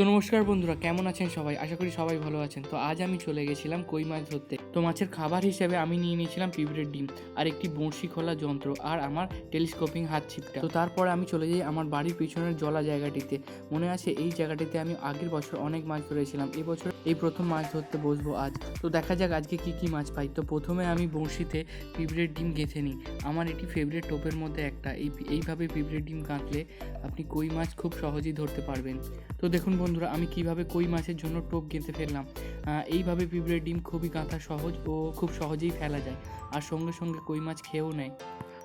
তো নমস্কার বন্ধুরা, কেমন আছেন সবাই? আশা করি সবাই ভালো আছেন। তো আজ আমি চলে গেছিলাম কই মাছ ধরতে। তো মাছের খাবার হিসেবে আমি নিয়ে নিয়েছিলাম পিঁপড়ের ডিম আর একটি বড়শি খোলা যন্ত্র আর আমার টেলিস্কোপিং হাত ছিপটা। তো তারপরে আমি চলে যাই আমার বাড়ির পিছনের জলা জায়গাটিতে। মনে আছে এই জায়গাটিতে আমি আগের বছর অনেক মাছ ধরেছিলাম। এবছর এই প্রথম মাছ ধরতে বসবো আজ। তো দেখা যাক আজকে কি কি মাছ পাই। তো প্রথমে আমি বড়শিতে পিঁপড়ের ডিম গেঁথে নিই। আমার এটি ফেভারিট টোপের মধ্যে একটা। এই এইভাবে পিঁপড়ের ডিম গাঁথলে আপনি কই মাছ খুব সহজেই ধরতে পারবেন। তো দেখুন বন্ধুরা, আমি কীভাবে কই মাছের জন্য টোপ গেঁথে ফেললাম। এইভাবে পিঁপড়ের ডিম খুবই গাঁথা সহজ ও খুব সহজেই ফেলা যায়। আর সঙ্গে সঙ্গে কই মাছ খেয়েও নেয়।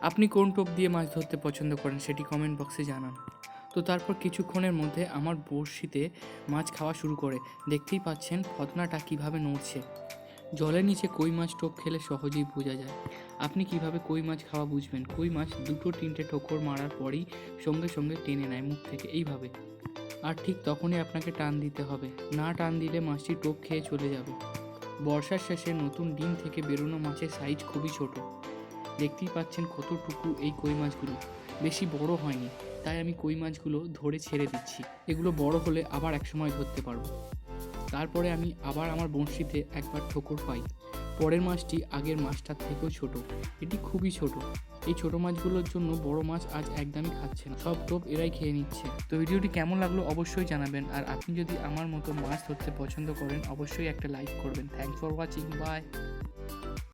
আপনি কোন টোপ দিয়ে মাছ ধরতে পছন্দ করেন সেটি কমেন্ট বক্সে জানান। তো তারপর কিছুক্ষণের মধ্যে আমার বড়শিতে মাছ খাওয়া শুরু করে। দেখতেই পাচ্ছেন ফতনাটা কীভাবে নড়ছে। জলের নিচে কই মাছ টোপ খেলে সহজেই বোঝা যায়। আপনি কীভাবে কই মাছ খাওয়া বুঝবেন? কই মাছ দুটো তিনটে ঠোকর মারার পরেই সঙ্গে সঙ্গে টেনে নেয় মুখ থেকে এইভাবে। আর ঠিক তখনই আপনাকে টান দিতে হবে। না টান দিলে মাছটি টোপ খেয়ে চলে যাবে। বর্ষার শেষে নতুন ডিম থেকে বেরোনো মাছের সাইজ খুবই ছোট। দেখতেই পাচ্ছেন কতটুকু এই কই মাছগুলো। বেশি বড় হয়নি, তাই আমি কই মাছগুলো ধরে ছেড়ে দিচ্ছি। এগুলো বড় হলে আবার একসময় ধরতে পারব। তারপরে আমি আবার আমার বঁড়শিতে একবার ঠোকর পাই। পরের মাছটি আগের মাছটার থেকেও ছোট। এটি খুবই ছোট। এই ছোট মাছগুলোর জন্য বড় মাছ আজ একদমই খাচ্ছে না। সব টোপ এরাই খেয়ে নিচ্ছে। তো ভিডিওটি কেমন লাগল অবশ্যই জানাবেন। আর আপনি যদি আমার মতো মাছ ধরতে পছন্দ করেন, অবশ্যই একটা লাইক করবেন। Thanks for watching by